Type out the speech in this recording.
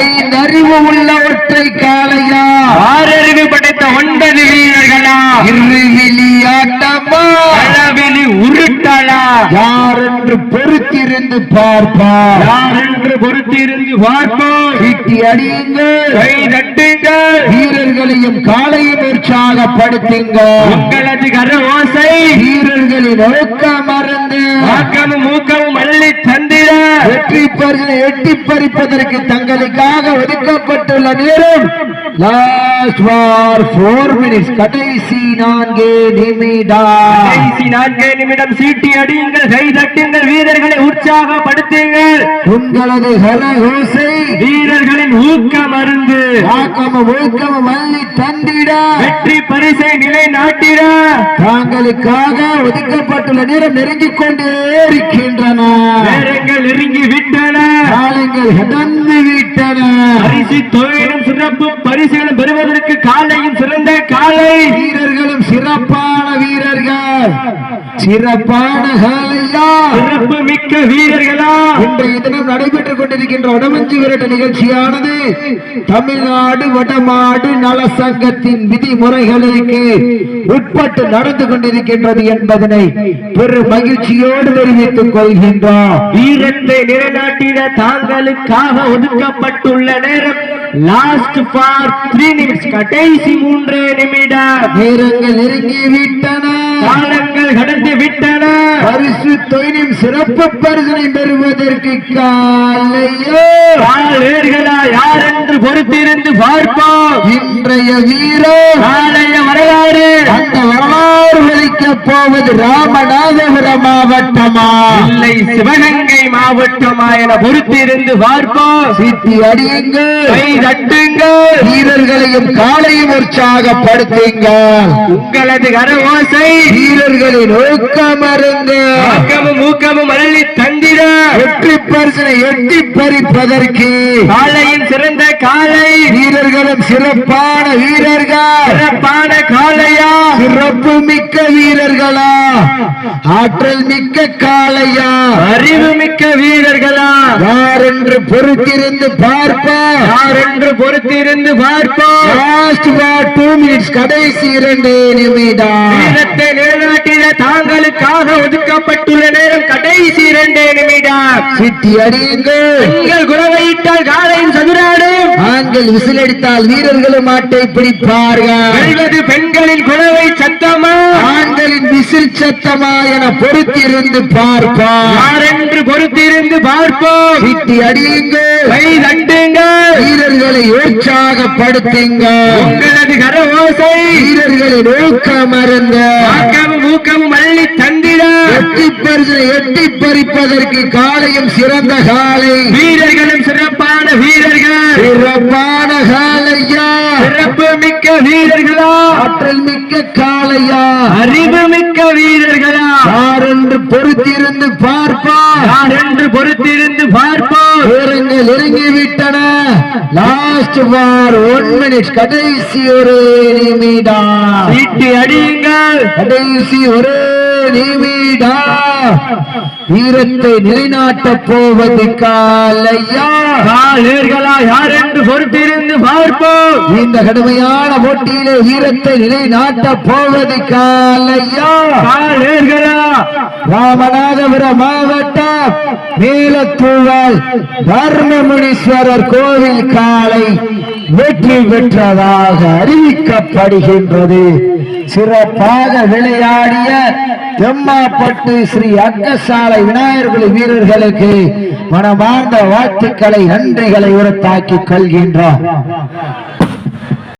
ஐந்து அறிவு உள்ள ஒற்றை காளையா ஆறறிவு படைத்த ஒன்பது வீரர்களா? இருவிலியாட்டமா அளவெளி உருட்டலா? யார் என்று பொறுத்திருந்து பார்ப்பார்? யார் என்று பொறுத்திருந்து பார்ப்போம்? சீட்டி அடியுங்கள். கை தட்டுங்கள். வீரர்களையும் காளையும் உற்சாகப்படுத்துங்கள் உங்களது கர ஓசை வீரர்களின் ஒழுக்கம் மறந்து. ஆக்கமும் மூக்கமும் அள்ளி தந்திட. வெற்றி பரிசனை எட்டி பறிப்பதற்கு தங்களுக்காக ஒதுக்கப்பட்டுள்ள நேரம். லாஸ்ட் ஃபார் ஃபோர் மினிட்ஸ் கடைசி நான்கு நிமிடம். கடைசி நான்கு நிமிடம் சீட்டி அடியுங்கள் கை தட்டுங்கள் வீரர்களை உற்சாகப்படுத்துங்கள். உங்களது கரகோசை வீரர்களின் ஊக்க மருந்து ஆக்கம ஒழுக்கம மல்லி தந்திட. வெற்றி பரிசை நிலை நாட்டிட தாங்களுக்காக ஒதுக்கப்பட்டுள்ள நேரம் நெருங்கிக் கொண்டே இருக்கின்றன. காலங்கள் கடந்து விட்டன பரிசு தொழிலும் சிறப்பு பரிசுகளும் பெறுவதற்கு காலையும் சிறந்த காலை. வீரர்களும் சிறப்பான வீரர்கள். சிறப்பான சிறப்பு மிக்க வீரர்களா. இன்றைய தினம் நடைபெற்றுக் கொண்டிருக்கின்ற வடமஞ்சி விரட்ட நிகழ்ச்சியானது தமிழ்நாடு வடமாடு நல சங்கத்தின் விதிமுறைகளுக்கு உட்பட்டு நடந்து கொண்டிருக்கின்றது என்பதனை பெரும் மகிழ்ச்சியோடு தெரிவித்துக் கொள்கின்றோம். வீரத்தை நிலைநாட்டிட தாங்களுக்காக ஒதுக்கப்பட்டுள்ள நேரம் லாஸ்ட் ஃபார் த்ரீ நிமிட்ஸ் கடைசி மூன்று நிமிடம். நேரங்கள் நெருங்கி விட்டன. காலங்கள் கடந்து விட்டன. பரிசு தொழிலின் சிறப்பு பரிசனை பெறுவதற்கு காலையோ. காலேர்களா யார் என்று பொறுத்திருந்து பார்ப்போம் இன்றைய வீரர் நாளைய வரலாறு அந்த வரலாறு போவது ராமநாதபுரம் மாவட்டமா இல்லை சிவகங்கை மாவட்டமா என பொறுத்திருந்து பார்ப்போம். சித்தி அடியுங்கள். கை தட்டுங்கள். வீரர்களையும் காலையும் உற்சாகப்படுத்துங்கள். உங்களது கர ஓசை வீரர்களின் ஊக்கமருந்து ஆக்கமும் ஊக்கமும் அள்ளி தந்திட. வெற்றி பரிசனை எட்டி பறிப்பதற்கு. காலையின் சிறந்த காலை வீரர்களும் சிறப்பான வீரர்கள். சிறப்பான காலையா சிறப்பு மிக்க வீரர்களா? ஆற்றல் மிக்க காளையா? அறிவு மிக்க வீரர்களா? யார் என்று பொறுத்திருந்து பார்ப்போம் யார் என்று பொறுத்திருந்து லாஸ்ட் டூ மினிட்ஸ் கடைசி இரண்டு நிமிடம். வீரத்தை நிலைநாட்டிட தாங்களுக்காக ஒதுக்கப்பட்டுள்ள நேரம் கடைசி இரண்டு நிமிடம். சிட்டி அடியுங்கள். பெண்கள் குணவையிட்டால் காலையும் சதுராடும் ஆண்கள் விசிலடித்தால் வீரர்களும் மாட்டை பிடிப்பார்கள். பெண்களின் குணவை சத்தமா? ஆண்களின் விசில் சத்தமா என பொறுத்திருந்து பார்ப்போம். யார் என்று பொறுத்திருந்து பார்ப்போம்? சிட்டி அடியுங்கள். கை தட்டுங்கள். வீரர்களை உற்சாகப்படுத்துங்கள். உங்களது கர ஓசை வீரர்களின் ஊக்கம் அருந்த ஊக்கமும் அள்ளி தந்திட. எட்டி பரிசனை எட்டி பறிப்பதற்கு காலையும் சிறந்த காலை. வீரர்கள் சிறப்பான காலையா சிறப்பு மிக்க வீரர்களா. ஆற்றல் மிக்க காளையா. அறிவு மிக்க வீரர்களா. யார் என்று பொறுத்திருந்து பார்ப்போம் யார் என்று பொறுத்திருந்து பார்ப்போம் நேரங்கள் நெருங்கி விட்டன லாஸ்ட் ஃபார் ஒன் மினிட் கடைசி ஒரு நிமிடம் சீட்டி அடியுங்கள். கடைசி ஒரு நிமிடம் வீரத்தை நிலைநாட்டப் போவது காலையா? காலேர்களா யார் என்று பொறுத்திருந்து பார்ப்போம். இந்த கடுமையான போட்டியிலே வீரத்தை நிலைநாட்டப் போவது காலையா? காலேர்களா? ராமநாதபுரம் மாவட்டம் மேலத்தூவல் தர்மமுனீஸ்வரர் கோவில் காலை வெற்றி பெற்றதாக அறிவிக்கப்படுகின்றது. சிறப்பாக விளையாடிய தெம்மாப்பட்டு ஸ்ரீ அக்கசாலை விநாயகர்கள் வீரர்களுக்கு மனமார்ந்த வாழ்த்துக்களை நன்றிகளை உரத்தாக்கிக் கொள்கின்றோம்.